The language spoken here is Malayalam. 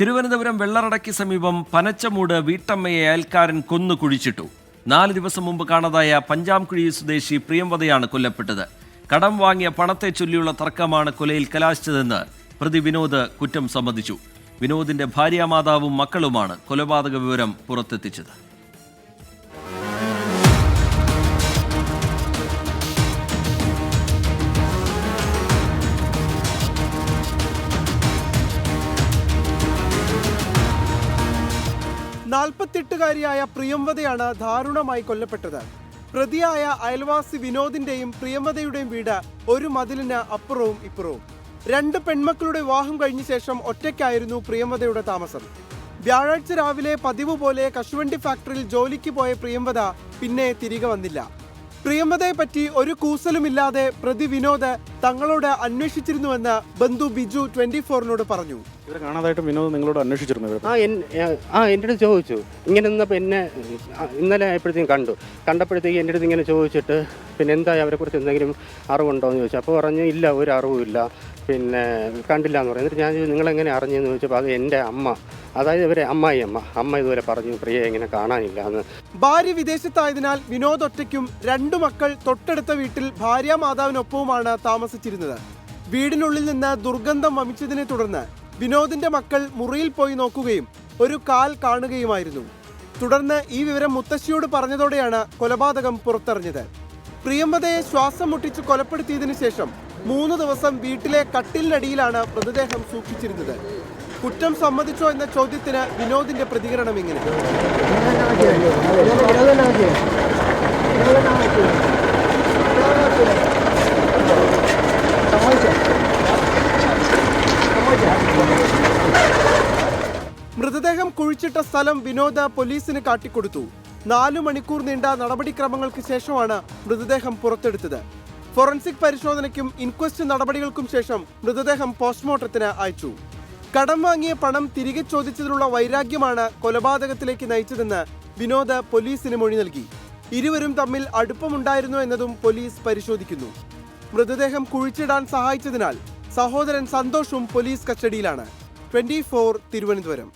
തിരുവനന്തപുരം വെള്ളറടയ്ക്ക് സമീപം പനച്ചമൂട് വീട്ടമ്മയെ അയൽക്കാരൻ കൊന്നു കുഴിച്ചിട്ടു. നാല് ദിവസം മുമ്പ് കാണാതായ പഞ്ചാംകുഴി സ്വദേശി പ്രിയംവതയാണ് കൊല്ലപ്പെട്ടത്. കടം വാങ്ങിയ പണത്തെ ചൊല്ലിയുള്ള തർക്കമാണ് കൊലയിൽ കലാശിച്ചതെന്ന് പ്രതി വിനോദ് കുറ്റം സമ്മതിച്ചു. വിനോദിന്റെ ഭാര്യാമാതാവും മക്കളുമാണ് കൊലപാതക വിവരം പുറത്തെത്തിച്ചത്. നാൽപ്പത്തെട്ടുകാരിയായ പ്രിയംവതയാണ് ദാരുണമായി കൊല്ലപ്പെട്ടത്. പ്രതിയായ അയൽവാസി വിനോദിന്റെയും പ്രിയംവതയുടെയും വീട് ഒരു മതിലിന് അപ്പുറവും ഇപ്പുറവും. രണ്ട് പെൺമക്കളുടെ വിവാഹം കഴിഞ്ഞ ശേഷം ഒറ്റയ്ക്കായിരുന്നു പ്രിയംവതയുടെ താമസം. വ്യാഴാഴ്ച രാവിലെ പതിവ് പോലെ കശുവണ്ടി ഫാക്ടറിയിൽ ജോലിക്ക് പോയ പ്രിയംവത പിന്നെ തിരികെ വന്നില്ല. പ്രിയംവദയെ പറ്റി ഒരു കൂസലുമില്ലാതെ പ്രതി വിനോദ് തങ്ങളോട് അന്വേഷിച്ചിരുന്നുവെന്ന് ബന്ധു ബിജു ട്വന്റി ഫോറിനോട് പറഞ്ഞു. ഇവരെ കാണാതായിട്ട് വിനോദ് നിങ്ങളോട് അന്വേഷിച്ചിരുന്നു ഇവരെ ആ എൻ ആ എന്റെ അടുത്ത് ചോദിച്ചു. ഇങ്ങനെ നിന്നപ്പോൾ എന്നെ ആ, ഇന്നലെ ആയപ്പോഴത്തേക്കും കണ്ടു. കണ്ടപ്പോഴത്തേക്ക് എന്റെ അടുത്ത് ഇങ്ങനെ ചോദിച്ചിട്ട് പിന്നെ എന്തായി? അവരെക്കുറിച്ച് എന്തെങ്കിലും അറിവുണ്ടോ? എന്ന് ചോദിച്ചു. അപ്പോൾ പറഞ്ഞു ഇല്ല ഒരു അറിവുമില്ല. പിന്നെ കണ്ടില്ല എന്ന് പറയുന്നത് ഞാൻ നിങ്ങളെങ്ങനെ അറിഞ്ഞെന്ന്? ചോദിച്ചപ്പോൾ അത് എന്റെ അമ്മ. അതായത് ഇവരെ അമ്മായി അമ്മ. അമ്മ ഇതുവരെ പറഞ്ഞു പ്രിയ ഇങ്ങനെ കാണാനില്ല എന്ന് ഭാര്യ വിദേശത്തായതിനാൽ വിനോദ് ഒറ്റയ്ക്കും രണ്ടു മക്കൾ തൊട്ടടുത്ത വീട്ടിൽ ഭാര്യ മാതാവിനൊപ്പവുമാണ് താമസിച്ചിരുന്നത്. വീടിനുള്ളിൽ നിന്ന് ദുർഗന്ധം വമിച്ചതിനെ തുടർന്ന് വിനോദിന്റെ മക്കൾ മുറിയിൽ പോയി നോക്കുകയും ഒരു കാൽ കാണുകയുമായിരുന്നു. തുടർന്ന് ഈ വിവരം മുത്തശ്ശിയോട് പറഞ്ഞതോടെയാണ് കൊലപാതകം പുറത്തറിഞ്ഞത്. പ്രിയമ്പതയെ ശ്വാസം മുട്ടിച്ച് കൊലപ്പെടുത്തിയതിനു ശേഷം മൂന്ന് ദിവസം വീട്ടിലെ കട്ടിലിനടിയിലാണ് മൃതദേഹം സൂക്ഷിച്ചിരുന്നത്. കുറ്റം സമ്മതിച്ചോ എന്ന ചോദ്യത്തിന് വിനോദിന്റെ പ്രതികരണം ഇങ്ങനെ. മൃതദേഹം കുഴിച്ചിട്ട സ്ഥലം വിനോദ പോലീസിന് കാട്ടിക്കൊടുത്തു. നാലു മണിക്കൂർ നീണ്ട നടപടിക്രമങ്ങൾക്ക് ശേഷമാണ് മൃതദേഹം പുറത്തെടുത്തത്. ഫോറൻസിക് പരിശോധനയ്ക്കും ഇൻക്വസ്റ്റ് നടപടികൾക്കും ശേഷം മൃതദേഹം പോസ്റ്റ്മോർട്ടത്തിന് അയച്ചു. കടം വാങ്ങിയ പണം തിരികെ ചോദിച്ചതിലുള്ള വൈരാഗ്യമാണ് കൊലപാതകത്തിലേക്ക് നയിച്ചതെന്ന് വിനോദ് പോലീസിന് മൊഴി നൽകി. ഇരുവരും തമ്മിൽ അടുപ്പമുണ്ടായിരുന്നു എന്നതും പോലീസ് പരിശോധിക്കുന്നു. മൃതദേഹം കുഴിച്ചിടാൻ സഹായിച്ചതിനാൽ സഹോദരൻ സന്തോഷും പോലീസ് കസ്റ്റഡിയിലാണ്. ട്വന്റി തിരുവനന്തപുരം.